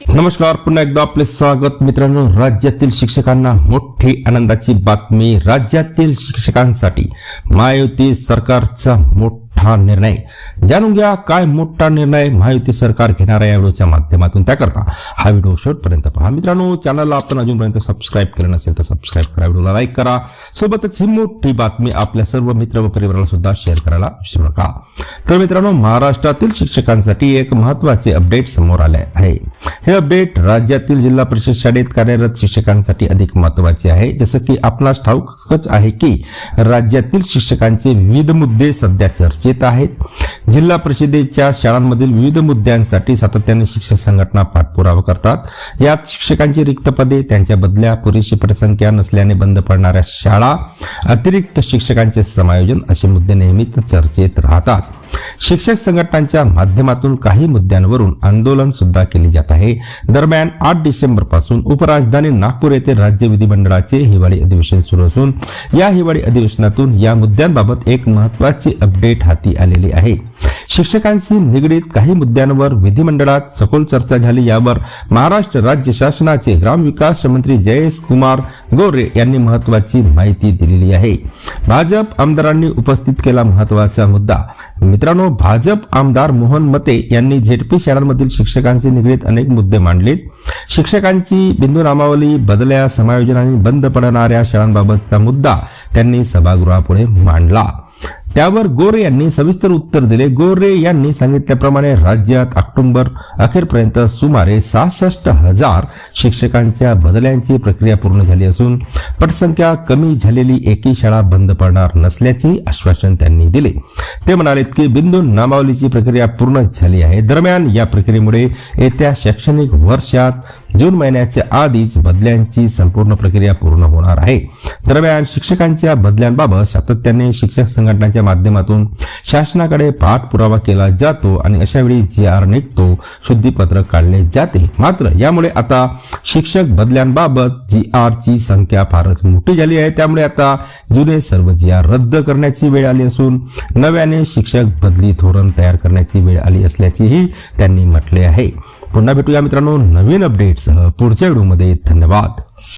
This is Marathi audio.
नमस्कार पुन्हा एकदा आपले स्वागत. मित्रांनो राज्यातील शिक्षकांना मोठी आनंदाची बातमी. राज्यातील शिक्षकांसाठी महायुती सरकारचा मोठा निर्णय. जाणून घ्या काय मोठा निर्णय महायुती सरकार घेणार आहे या व्हिडिओच्या माध्यमातून. त्याकरता हा व्हिडिओ शेवटपर्यंत पहा. मित्रांनो चॅनलला आपण अजूनपर्यंत सबस्क्राईब केलं नसेल तर सबस्क्राईब करा. व्हिडिओला लाईक करा. सोबतच ही मोठी बातमी आपल्या सर्व मित्र व परिवाराला सुद्धा शेअर करायला विसरू नका. तर मित्रांनो महाराष्ट्रातील शिक्षकांसाठी एक महत्त्वाचे अपडेट समोर आले आहे. हे अपडेट राज्यातील जिल्हा परिषद शाळेत कार्यरत शिक्षकांसाठी अधिक महत्त्वाचे आहे. जसं की आपणास ठाऊकच आहे की राज्यातील शिक्षकांचे विविध मुद्दे सध्या चर्चेत आहेत. जिल्हा परिषदेच्या शाळांमधील विविध मुद्द्यांसाठी सातत्याने शिक्षक संघटना पाठपुरावा करतात. यात शिक्षकांची रिक्त पदे त्यांच्या बदल्या पुरेशी पटसंख्या नसल्याने बंद पडणाऱ्या शाळा अतिरिक्त शिक्षकांचे समायोजन असे मुद्दे नेहमीच चर्चेत राहतात. शिक्षक संघटनांच्या माध्यमातून काही मुद्द्यांवरून आंदोलन सुद्धा केले जात आहे. दरम्यान आठ डिसेंबरपासून उपराजधानी नागपूर येथे राज्य विधिमंडळाचे हिवाळी अधिवेशन सुरू असून या हिवाळी अधिवेशनातून या मुद्द्यांबाबत एक महत्वाची अपडेट हाती आलेली आहे. शिक्षकांशी निगडीत काही मुद्द्यांवर विधिमंडळात सखोल चर्चा झाली. यावर महाराष्ट्र राज्य शासनाचे ग्रामविकास मंत्री जयेश कुमार गोरे यांनी महत्वाची माहिती दिलेली आहे. भाजप आमदारांनी उपस्थित केला महत्त्वाचा मुद्दा. मित्रांनो भाजप आमदार मोहन मते यांनी झेडपी शाळांमधील शिक्षकांशी निगडीत अनेक मुद्दे मांडलेत. शिक्षकांची बिंदू नामावली बदल्या समायोजन आणि बंद पडणाऱ्या शाळांबाबतचा मुद्दा त्यांनी सभागृहापुढे मांडला. त्यावर गोरे यांनी सविस्तर उत्तर दिले. गोरे यांनी सांगितल्याप्रमाणे राज्यात ऑक्टोबर अखेरपर्यंत सुमारे सहासष्ट हजार शिक्षकांच्या बदल्यांची प्रक्रिया पूर्ण झाली असून पटसंख्या कमी झालेली एकही शाळा बंद पडणार नसल्याचे आश्वासन त्यांनी दिले. ते म्हणाले की बिंदू नामावलीची प्रक्रिया पूर्ण झाली आहे. दरम्यान या प्रक्रियेमुळे येत्या शैक्षणिक वर्षात जून महिन्याच्या आधीच बदल्यांची संपूर्ण प्रक्रिया पूर्ण होणार आहे. दरम्यान शिक्षकांच्या बदल्यांबाबत सातत्याने शिक्षक संघटनांच्या माध्यमातून शासनाकडे पाठपुरावा केला जातो आणि अशा वेळी जी आर निघतो शुद्धीपत्रक काढले जाते. मात्र यामुळे आता शिक्षक बदल्यांबाबत जी आर ची संख्या फारच मोठी झाली आहे. त्यामुळे आता जुने सर्व जी आर रद्द करण्याची वेळ आली असून नव्याने शिक्षक बदली धोरण तयार करण्याची वेळ आली असल्याचेही त्यांनी म्हटले आहे. पुन्हा भेटूया मित्रांनो नवीन अपडेटसह पुढच्या व्हिडिओमध्ये धन्यवाद.